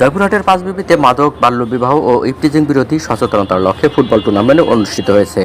জয়পুরহাটের পাঁচবিবিতে মাদক, বাল্যবিবাহ ও ইফটিজিং বিরোধী সচেতনতার লক্ষ্যে ফুটবল টুর্নামেন্ট অনুষ্ঠিত হয়েছে।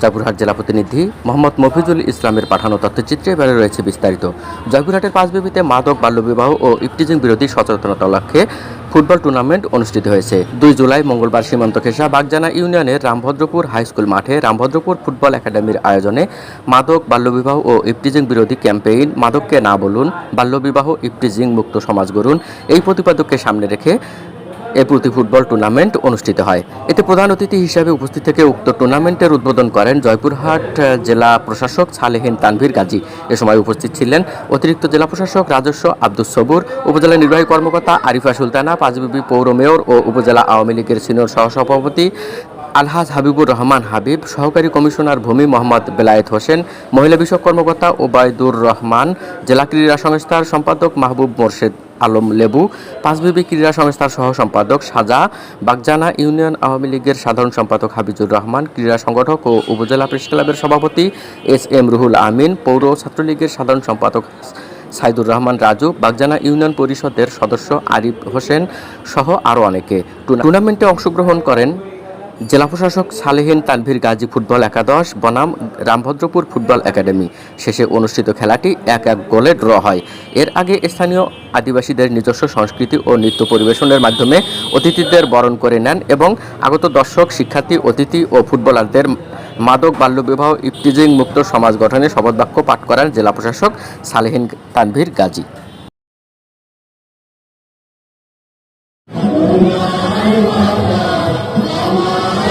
জয়পুরহাট জেলা প্রতিনিধি মোহাম্মদ মফিজুল ইসলামের পাঠানো তথ্যচিত্রে এবারে রয়েছে বিস্তারিত। জয়পুরহাটের পাঁচবিবিতে মাদক, বাল্যবিবাহ ও ইফটিজিং বিরোধী সচেতনতার লক্ষ্যে ফুটবল টুর্নামেন্ট অনুষ্ঠিত হয়েছে। দুই জুলাই মঙ্গলবার সীমান্ত খেসা বাগজানা ইউনিয়নের রামভদ্রপুর হাই স্কুল মাঠে রামভদ্রপুর ফুটবল একাডেমির আয়োজনে মাদক, বাল্যবিবাহ ও ইফটিজিং বিরোধী ক্যাম্পেইন মাদককে না বলুন, বাল্যবিবাহ ইফটিজিং মুক্ত সমাজ গড়ুন এই প্রতিপাদককে সামনে রেখে এ প্রতি ফুটবল টুর্নামেন্ট অনুষ্ঠিত হয়। এতে প্রধান অতিথি হিসেবে উপস্থিত থেকে উক্ত টুর্নামেন্টের উদ্বোধন করেন জয়পুরহাট জেলা প্রশাসক সালেহিন তানভীর গাজী। এ সময় উপস্থিত ছিলেন অতিরিক্ত জেলা প্রশাসক রাজস্ব আব্দুস সবুর, উপজেলা নির্বাহী কর্মকর্তা আরিফা সুলতানা, পাঁচবিবি পৌর মেয়র ও উপজেলা আওয়ামী লীগের সিনিয়র সহসভাপতি আলহাজ হাবিবুর রহমান হাবিব, সহকারী কমিশনার ভূমি মোহাম্মদ বেলায়েত হোসেন, মহিলা বিষয়ক কর্মকর্তা ওবায়দুর রহমান, জেলা ক্রীড়া সংস্থার সম্পাদক মাহবুব মোর্শেদ আলম লেবু, পাঁচবিবি ক্রীড়া সংস্থার সহ সম্পাদক সাজা, বাগজানা ইউনিয়ন আওয়ামী লীগের সাধারণ সম্পাদক হাবিজুর রহমান, ক্রীড়া সংগঠক ও উপজেলা প্রেস ক্লাবের সভাপতি এস এম রুহুল আমিন, পৌর ছাত্রলীগের সাধারণ সম্পাদক সাইদুর রহমান রাজু, বাগজানা ইউনিয়ন পরিষদের সদস্য আরিফ হোসেন সহ আরও অনেকে। টুর্নামেন্টে অংশগ্রহণ করেন জেলা প্রশাসক সালেহিন তানভীর গাজী ফুটবল একাদশ, বনাম রামভদ্রপুর ফুটবল একাডেমি। শেষে অনুষ্ঠিত খেলাটি এক এক গোলে ড্র হয়। এর আগে স্থানীয় আদিবাসীদের নিজস্ব সংস্কৃতি ও নৃত্য পরিবেশনের মাধ্যমে অতিথিদের বরণ করে নেন এবং আগত দর্শক, শিক্ষার্থী, অতিথি ও ফুটবলারদের মাদক, বাল্যবিবাহ ইফটিজিং মুক্ত সমাজ গঠনে শপথবাক্য পাঠ করান জেলা প্রশাসক সালেহিন তানভীর গাজী।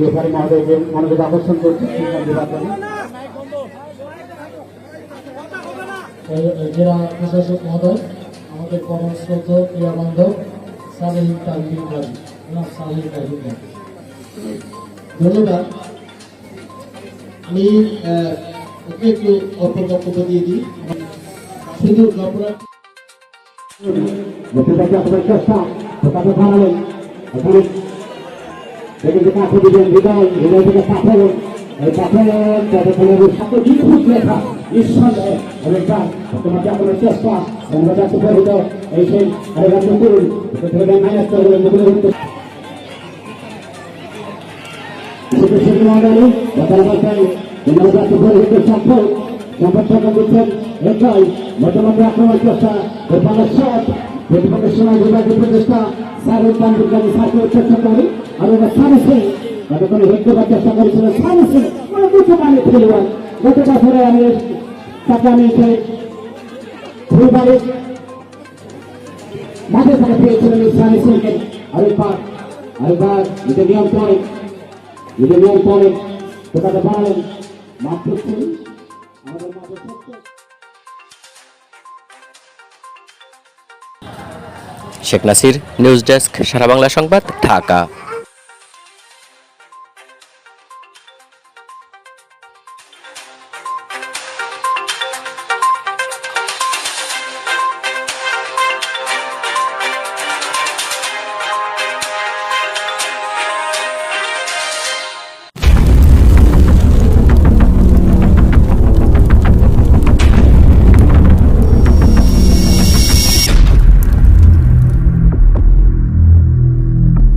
ব্যাপারে মহোদয়কে মনোযোগ আকর্ষণ করছি জেলা প্রশাসক মহোদয়, আমাদের পরম শ্রদ্ধ ক্রীড়া বান্ধব সালেহিন তালবিন গাজী এবং সালেহিন তালবিন গাজী ধন্যবাদ। আমি ওকে একটু অল্প বক্তব্য দিয়ে দিই। শুধু জয়পুরা দেখতে পাচ্ছি চেষ্টা সাথে লেখা, নিঃসন্দেহে অনেকটা তোমাকে আপনার চেষ্টা আমরা যাতে পরিহিত এই সেই আরে রাজ্য করুন। আক্রমণ চেষ্টা প্রতিপক্ষের শট প্রতিপক্ষের সময় বিভাগীয় প্রচেষ্টা সারের দাম বিজ্ঞানী সার্কে চেষ্টা করে আর ওরা সারেছে হেড দেবার চেষ্টা করেছিল সারেছে মানে দুটো মানে খেলোয়াড়। গত বছরে আমি তাকে আমি সেই ফুলবাড়ি মাঠে থেকে পেয়েছিলেন এই সারেছিলেন আরেকবার আরেকবার করে, এটা নিয়ম করে। তোটাকে বাড়ালেন মাঠ করছেন আমাদের মাঠে শেখ নাসির, নিউজ ডেস্ক, সারা বাংলা সংবাদ, ঢাকা।